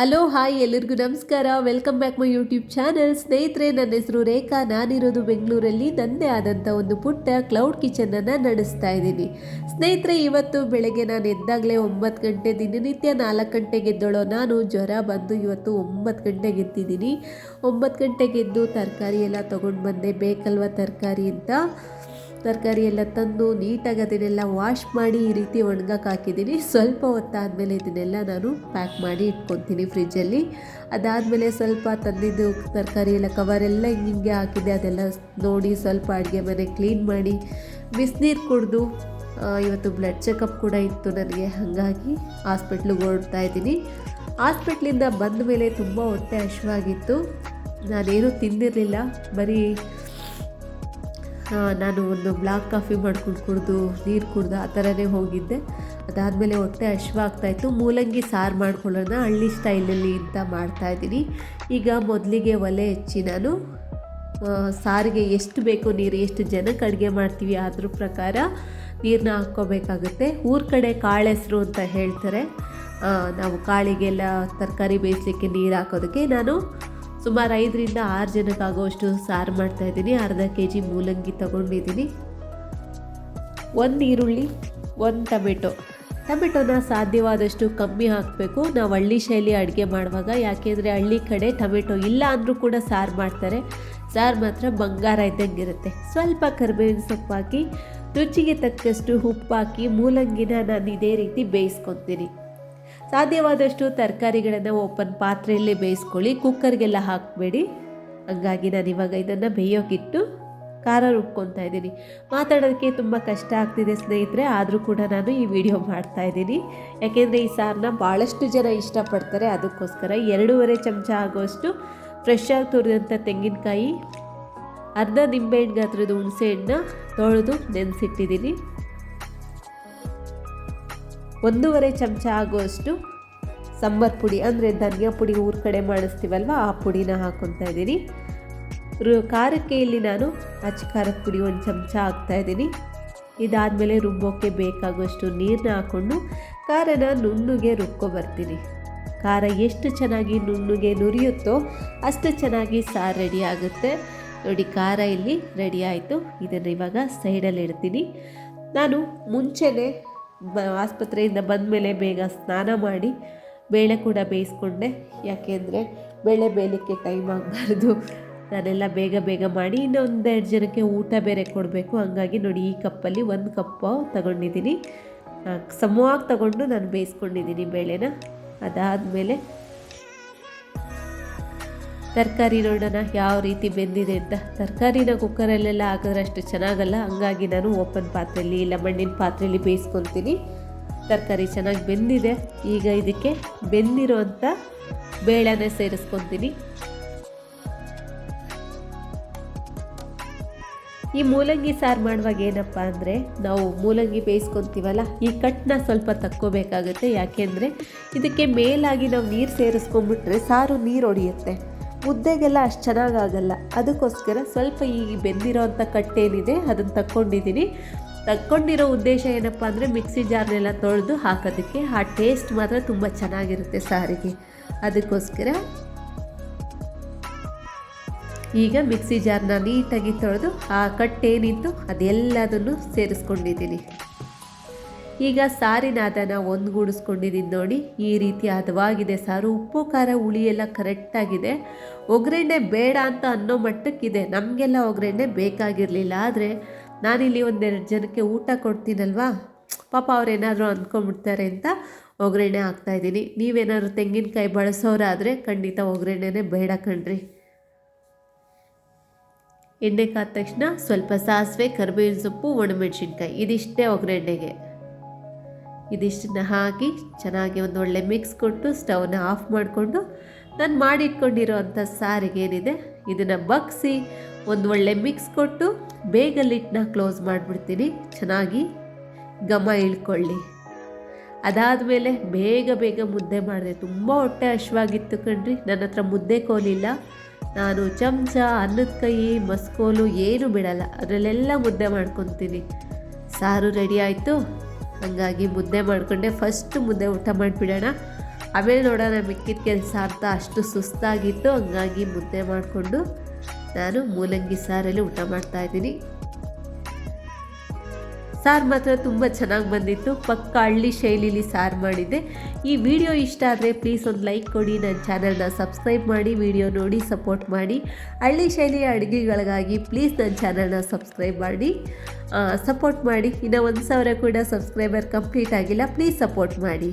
Hello, hi ಎಲ್ಲರಿಗೂ ನಮಸ್ಕಾರ. Welcome back my YouTube channel ಸ್ನೇಹಿತರೆ, ನನ್ನ ಹೆಸರು ರೇಖಾ. ನಾನಿರೋದು ಬೆಂಗಳೂರಲ್ಲಿ. ನನ್ನದೇ ಆದಂಥ ಒಂದು ಪುಟ್ಟ ಕ್ಲೌಡ್ ಕಿಚನನ್ನು ನಡೆಸ್ತಾ ಇದ್ದೀನಿ. ಸ್ನೇಹಿತರೆ, ಇವತ್ತು ಬೆಳಗ್ಗೆ ನಾನು ಎದ್ದಾಗಲೇ ಒಂಬತ್ತು ಗಂಟೆ ದಿನನಿತ್ಯ ನಾಲ್ಕು ಗಂಟೆಗೆ ಎದ್ದೋಳೋ ನಾನು, ಜ್ವರ ಬಂದು ಇವತ್ತು ಒಂಬತ್ತು ಗಂಟೆಗೆ ಎದ್ದಿದ್ದೀನಿ ಒಂಬತ್ತು ಗಂಟೆಗೆ ಎದ್ದು ತರಕಾರಿ ಎಲ್ಲ ತೊಗೊಂಡು ಬಂದೆ. ಬೇಕಲ್ವ ತರಕಾರಿ ಅಂತ? ತರಕಾರಿ ಎಲ್ಲ ತಂದು ನೀಟಾಗಿ ಅದನ್ನೆಲ್ಲ ವಾಶ್ ಮಾಡಿ ಈ ರೀತಿ ಒಣಗಕ್ಕೆ ಹಾಕಿದ್ದೀನಿ. ಸ್ವಲ್ಪ ಹೊತ್ತಾದಮೇಲೆ ಇದನ್ನೆಲ್ಲ ನಾನು ಪ್ಯಾಕ್ ಮಾಡಿ ಇಟ್ಕೊತೀನಿ ಫ್ರಿಜ್ಜಲ್ಲಿ ಅದಾದಮೇಲೆ ಸ್ವಲ್ಪ ತಂದಿದ್ದು ತರಕಾರಿ ಎಲ್ಲ ಕವರೆಲ್ಲ ಹಿಂಗೆ ಹಾಕಿದೆ ಅದೆಲ್ಲ ನೋಡಿ ಸ್ವಲ್ಪ ಅಡುಗೆ ಮನೆ ಕ್ಲೀನ್ ಮಾಡಿ ಬಿಸಿನೀರು ಕುಡಿದು ಇವತ್ತು ಬ್ಲಡ್ ಚೆಕಪ್ ಕೂಡ ಇತ್ತು ನನಗೆ. ಹಾಗಾಗಿ ಹಾಸ್ಪಿಟ್ಲಿಗೆ ಹೊರಡ್ತಾ ಇದ್ದೀನಿ. ಹಾಸ್ಪಿಟ್ಲಿಂದ ಬಂದ ಮೇಲೆ ತುಂಬ ಹೊಟ್ಟೆ ಹಶ್ವಾಗಿತ್ತು ನಾನೇನು ತಿಂದಿರಲಿಲ್ಲ. ಬರೀ ನಾನು ಒಂದು ಬ್ಲಾಕ್ ಕಾಫಿ ಮಾಡ್ಕೊಂಡು ಕುಡಿದು ನೀರು ಕುಡ್ದು ಆ ಥರನೇ ಹೋಗಿದ್ದೆ. ಅದಾದಮೇಲೆ ಹೊಟ್ಟೆ ಹಶ್ವಾಗ್ತಾಯಿತ್ತು ಮೂಲಂಗಿ ಸಾರು ಮಾಡ್ಕೊಳ್ಳೋಣ, ಹಳ್ಳಿ ಸ್ಟೈಲಲ್ಲಿ ಅಂತ ಮಾಡ್ತಾಯಿದ್ದೀನಿ ಈಗ ಮೊದಲಿಗೆ ಒಲೆ ಹೆಚ್ಚಿ ನಾನು ಸಾರಿಗೆ ಎಷ್ಟು ಬೇಕು ನೀರು, ಎಷ್ಟು ಜನಕ್ಕೆ ಅಡುಗೆ ಮಾಡ್ತೀವಿ ಅದ್ರ ಪ್ರಕಾರ ನೀರನ್ನ ಹಾಕ್ಕೋಬೇಕಾಗುತ್ತೆ. ಊರ ಕಡೆ ಕಾಳೆಸರು ಅಂತ ಹೇಳ್ತಾರೆ. ನಾವು ಕಾಳಿಗೆಲ್ಲ ತರಕಾರಿ ಬೇಯಿಸಲಿಕ್ಕೆ ನೀರು ಹಾಕೋದಕ್ಕೆ ನಾನು ಸುಮಾರು ಐದರಿಂದ ಆರು ಜನಕ್ಕಾಗುವಷ್ಟು ಸಾರು ಮಾಡ್ತಾಯಿದ್ದೀನಿ ಅರ್ಧ ಕೆ ಜಿ ಮೂಲಂಗಿ ತಗೊಂಡಿದ್ದೀನಿ. ಒಂದು ಈರುಳ್ಳಿ, ಒಂದು ಟೊಮೆಟೊ. ಟೊಮೆಟೊನ ಸಾಧ್ಯವಾದಷ್ಟು ಕಮ್ಮಿ ಹಾಕಬೇಕು. ನಾವು ಹಳ್ಳಿ ಶೈಲಿ ಅಡುಗೆ ಮಾಡುವಾಗ, ಯಾಕೆಂದರೆ ಹಳ್ಳಿ ಕಡೆ ಟೊಮೆಟೊ ಇಲ್ಲ ಅಂದರೂ ಕೂಡ ಸಾರು ಮಾಡ್ತಾರೆ. ಸಾರು ಮಾತ್ರ ಬಂಗಾರ ಇದ್ದಂಗೆ ಇರುತ್ತೆ. ಸ್ವಲ್ಪ ಕರಿಬೇವಿನ ಸೊಪ್ಪು ಹಾಕಿ, ರುಚಿಗೆ ತಕ್ಕಷ್ಟು ಉಪ್ಪು ಹಾಕಿ, ಮೂಲಂಗಿನ ನಾನು ಇದೇ ರೀತಿ ಬೇಯಿಸ್ಕೊತೀನಿ. ಸಾಧ್ಯವಾದಷ್ಟು ತರಕಾರಿಗಳನ್ನು ಓಪನ್ ಪಾತ್ರೆಯಲ್ಲೇ ಬೇಯಿಸ್ಕೊಳ್ಳಿ. ಕುಕ್ಕರ್ಗೆಲ್ಲ ಹಾಕಬೇಡಿ. ಹಂಗಾಗಿ ನಾನು ಇವಾಗ ಇದನ್ನು ಬೇಯೋಕ್ಕಿಟ್ಟು ಖಾರ ರುಬ್ಕೊತಾ ಇದ್ದೀನಿ. ಮಾತಾಡೋದಕ್ಕೆ ತುಂಬ ಕಷ್ಟ ಆಗ್ತಿದೆ ಸ್ನೇಹಿತರೆ, ಆದರೂ ಕೂಡ ನಾನು ಈ ವಿಡಿಯೋ ಮಾಡ್ತಾ ಇದ್ದೀನಿ. ಯಾಕೆಂದರೆ ಈ ಸಾರನ್ನ ಭಾಳಷ್ಟು ಜನ ಇಷ್ಟಪಡ್ತಾರೆ. ಅದಕ್ಕೋಸ್ಕರ ಎರಡೂವರೆ ಚಮಚ ಆಗುವಷ್ಟು ಫ್ರೆಶ್ ಆಗಿ ತುರಿದಂಥ ತೆಂಗಿನಕಾಯಿ, ಅರ್ಧ ನಿಂಬೆಹಣ್ಣು ಗಾತ್ರದ ಹುಣಸೆಹಣ್ಣು ತೊಳೆದು ನೆನೆಸಿಟ್ಟಿದ್ದೀನಿ. ಒಂದೂವರೆ ಚಮಚ ಆಗುವಷ್ಟು ಸಾಂಬಾರ್ ಪುಡಿ, ಅಂದರೆ ಧನಿಯಾ ಪುಡಿ ಊರ ಕಡೆ ಮಾಡಿಸ್ತೀವಲ್ವ, ಆ ಪುಡಿನ ಹಾಕ್ಕೊತಾ ಇದ್ದೀನಿ. ಖಾರಕ್ಕೆ ಇಲ್ಲಿ ನಾನು ಅಚ್ಚ ಖಾರದ ಪುಡಿ ಒಂದು ಚಮಚ ಹಾಕ್ತಾಯಿದ್ದೀನಿ ಇದಾದಮೇಲೆ ರುಬ್ಬೋಕ್ಕೆ ಬೇಕಾಗುವಷ್ಟು ನೀರನ್ನ ಹಾಕ್ಕೊಂಡು ಖಾರನ ನುಣ್ಣಗೆ ರುಬ್ಕೊಬರ್ತೀನಿ ಖಾರ ಎಷ್ಟು ಚೆನ್ನಾಗಿ ನುಣ್ಣಗೆ ನುರಿಯುತ್ತೋ ಅಷ್ಟು ಚೆನ್ನಾಗಿ ಸಾರು ರೆಡಿ ಆಗುತ್ತೆ. ನೋಡಿ, ಖಾರ ಇಲ್ಲಿ ರೆಡಿ ಆಯಿತು. ಇದನ್ನು ಇವಾಗ ಸೈಡಲ್ಲಿ ಇಡ್ತೀನಿ. ನಾನು ಮುಂಚೆನೇ ಆಸ್ಪತ್ರೆಯಿಂದ ಬಂದ ಮೇಲೆ ಬೇಗ ಸ್ನಾನ ಮಾಡಿ ಬೇಳೆ ಕೂಡ ಬೇಯಿಸ್ಕೊಂಡೆ. ಯಾಕೆಂದರೆ ಬೇಳೆ ಬೇಯಲಿಕ್ಕೆ ಟೈಮ್ ಆಗಬಾರ್ದು. ನಾನೆಲ್ಲ ಬೇಗ ಬೇಗ ಮಾಡಿ ಇನ್ನೊಂದೆರಡು ಜನಕ್ಕೆ ಊಟ ಬೇರೆ ಕೊಡಬೇಕು. ಹಂಗಾಗಿ ನೋಡಿ ಈ ಕಪ್ಪಲ್ಲಿ ಒಂದು ಕಪ್ಪು ತಗೊಂಡಿದ್ದೀನಿ. ಸಮವಾಗಿ ತಗೊಂಡು ನಾನು ಬೇಯಿಸ್ಕೊಂಡಿದ್ದೀನಿ ಬೇಳೆನ. ಅದಾದಮೇಲೆ ತರಕಾರಿ ನೋಡೋಣ ಯಾವ ರೀತಿ ಬೆಂದಿದೆ ಅಂತ. ತರಕಾರಿನ ಕುಕ್ಕರಲ್ಲೆಲ್ಲ ಹಾಕಿದ್ರೆ ಅಷ್ಟು ಚೆನ್ನಾಗಲ್ಲ. ಹಂಗಾಗಿ ನಾನು ಓಪನ್ ಪಾತ್ರೆಯಲ್ಲಿ ಇಲ್ಲ, ಮಣ್ಣಿನ ಪಾತ್ರೆಯಲ್ಲಿ ಬೇಯಿಸ್ಕೊತೀನಿ. ತರಕಾರಿ ಚೆನ್ನಾಗಿ ಬೆಂದಿದೆ. ಈಗ ಇದಕ್ಕೆ ಬೆಂದಿರೋಂಥ ಬೇಳೆನೇ ಸೇರಿಸ್ಕೊತೀನಿ. ಈ ಮೂಲಂಗಿ ಸಾರು ಮಾಡುವಾಗ ಏನಪ್ಪ ಅಂದರೆ, ನಾವು ಮೂಲಂಗಿ ಬೇಯಿಸ್ಕೊತೀವಲ್ಲ, ಈ ಕಟ್ನ ಸ್ವಲ್ಪ ತಕ್ಕೋಬೇಕಾಗುತ್ತೆ. ಯಾಕೆಂದರೆ, ಇದಕ್ಕೆ ಮೇಲಾಗಿ ನಾವು ನೀರು ಸೇರಿಸ್ಕೊಂಡ್ಬಿಟ್ರೆ ಸಾರು ನೀರು ಹೊಡೆಯುತ್ತೆ ಮುದ್ದೆಗೆಲ್ಲ ಅಷ್ಟು ಚೆನ್ನಾಗಾಗಲ್ಲ ಅದಕ್ಕೋಸ್ಕರ ಸ್ವಲ್ಪ ಈ ಬೆಂದಿರೋ ಅಂಥ ಕಟ್ಟೇನಿದೆ ಅದನ್ನು ತಕ್ಕೊಂಡಿದ್ದೀನಿ ತಕ್ಕೊಂಡಿರೋ ಉದ್ದೇಶ ಏನಪ್ಪ ಅಂದರೆ ಮಿಕ್ಸಿ ಜಾರ್ನೆಲ್ಲ ತೊಳೆದು ಹಾಕೋದಕ್ಕೆ ಆ ಟೇಸ್ಟ್ ಮಾತ್ರ ತುಂಬ ಚೆನ್ನಾಗಿರುತ್ತೆ ಸಾರಿಗೆ. ಅದಕ್ಕೋಸ್ಕರ ಈಗ ಮಿಕ್ಸಿ ಜಾರ್ನ ನೀಟಾಗಿ ತೊಳೆದು ಆ ಕಟ್ಟೇನಿತ್ತು ಅದೆಲ್ಲದನ್ನು ಸೇರಿಸ್ಕೊಂಡಿದ್ದೀನಿ ಈಗ ಸಾರಿನ ಅದನ್ನ ಒಂದುಗೂಡಿಸ್ಕೊಂಡಿದ್ದೀನಿ ನೋಡಿ. ಈ ರೀತಿ ಹದವಾಗಿದೆ ಸಾರು. ಉಪ್ಪು, ಖಾರ, ಹುಳಿ ಎಲ್ಲ ಕರೆಕ್ಟಾಗಿದೆ ಒಗ್ಗರಣೆ ಬೇಡ ಅಂತ ಅನ್ನೋ ಮಟ್ಟಕ್ಕಿದೆ. ನಮಗೆಲ್ಲ ಒಗ್ಗರಣೆ ಬೇಕಾಗಿರಲಿಲ್ಲ. ಆದರೆ ನಾನಿಲ್ಲಿ ಒಂದೆರಡು ಜನಕ್ಕೆ ಊಟ ಕೊಡ್ತೀನಲ್ವಾ? ಪಾಪ ಅವ್ರೇನಾದರೂ ಅಂದ್ಕೊಂಬಿಡ್ತಾರೆ ಅಂತ ಒಗ್ಗರಣೆ ಹಾಕ್ತಾಯಿದ್ದೀನಿ ನೀವೇನಾದ್ರು ತೆಂಗಿನಕಾಯಿ ಬಳಸೋರಾದರೆ ಖಂಡಿತ ಒಗ್ಗರಣೆನೇ ಬೇಡ ಕಣ್ರಿ. ಎಣ್ಣೆ ಕಾದ ತಕ್ಷಣ ಸ್ವಲ್ಪ ಸಾಸಿವೆ, ಕರಿಬೇವಿನ ಸೊಪ್ಪು, ಒಣಮೆಣಸಿನ್ಕಾಯಿ. ಇದಿಷ್ಟೇ ಒಗ್ಗರಣೆಗೆ. ಇದಿಷ್ಟನ್ನ ಹಾಕಿ ಚೆನ್ನಾಗಿ ಒಂದು ಒಳ್ಳೆ ಮಿಕ್ಸ್ ಕೊಟ್ಟು ಸ್ಟವ್ನ ಆಫ್ ಮಾಡಿಕೊಂಡು ನಾನು ಮಾಡಿಟ್ಕೊಂಡಿರೋ ಅಂಥ ಸಾರಿಗೆ ಏನಿದೆ, ಇದನ್ನು ಬಗ್ಸಿ ಒಂದು ಒಳ್ಳೆ ಮಿಕ್ಸ್ ಕೊಟ್ಟು ಬೇಗ ಲಿಟ್ಟನ್ನ ಕ್ಲೋಸ್ ಮಾಡಿಬಿಡ್ತೀನಿ. ಚೆನ್ನಾಗಿ ಘಮ ಇಳ್ಕೊಳ್ಳಿ. ಅದಾದಮೇಲೆ ಬೇಗ ಬೇಗ ಮುದ್ದೆ ಮಾಡಿದೆ ತುಂಬ ಹೊಟ್ಟೆ ಹಶ್ವಾಗಿತ್ತು ಕಣ್ರಿ. ನನ್ನ ಹತ್ರ ಮುದ್ದೆ ಕೋಲಿಲ್ಲ. ನಾನು ಚಮಚ, ಅನ್ನದ ಕೈ, ಮಸ್ಕೋಲು ಏನೂ ಬಿಡಲ್ಲ. ಅದರಲ್ಲೆಲ್ಲ ಮುದ್ದೆ ಮಾಡ್ಕೊತೀನಿ. ಸಾರು ರೆಡಿ ಆಯಿತು. ಹಾಗಾಗಿ ಮುದ್ದೆ ಮಾಡಿಕೊಂಡೆ. ಫಸ್ಟ್ ಮುದ್ದೆ ಊಟ ಮಾಡಿಬಿಡೋಣ. ಆಮೇಲೆ ನೋಡೋಣ ಮಿಕ್ಕಿದ ಕೆಲಸ ಅಂತ ಅಷ್ಟು ಸುಸ್ತಾಗಿತ್ತು. ಹಂಗಾಗಿ ಮುದ್ದೆ ಮಾಡಿಕೊಂಡು ನಾನು ಮೂಲಂಗಿ ಸಾರಲ್ಲಿ ಊಟ ಮಾಡ್ತಾ ಇದ್ದೀನಿ. ಸಾರು ಮಾತ್ರ ತುಂಬ ಚೆನ್ನಾಗಿ ಬಂದಿತ್ತು. ಪಕ್ಕ ಹಳ್ಳಿ ಶೈಲಿಲಿ ಸಾರು ಮಾಡಿದ್ದೆ. ಈ ವಿಡಿಯೋ ಇಷ್ಟ ಆದರೆ ಪ್ಲೀಸ್ ಒಂದು ಲೈಕ್ ಕೊಡಿ. ನನ್ನ ಚಾನಲ್ನ ಸಬ್ಸ್ಕ್ರೈಬ್ ಮಾಡಿ, ವಿಡಿಯೋ ನೋಡಿ ಸಪೋರ್ಟ್ ಮಾಡಿ. ಹಳ್ಳಿ ಶೈಲಿಯ ಅಡುಗೆಗಳಿಗಾಗಿ ಪ್ಲೀಸ್ ನನ್ನ ಚಾನಲ್ನ ಸಬ್ಸ್ಕ್ರೈಬ್ ಮಾಡಿ. ಸಪೋರ್ಟ್ ಮಾಡಿ. ಇನ್ನು ಒಂದು ಸಾವಿರ ಕೂಡ ಸಬ್ಸ್ಕ್ರೈಬರ್ ಕಂಪ್ಲೀಟ್ ಆಗಿಲ್ಲ ಪ್ಲೀಸ್ ಸಪೋರ್ಟ್ ಮಾಡಿ.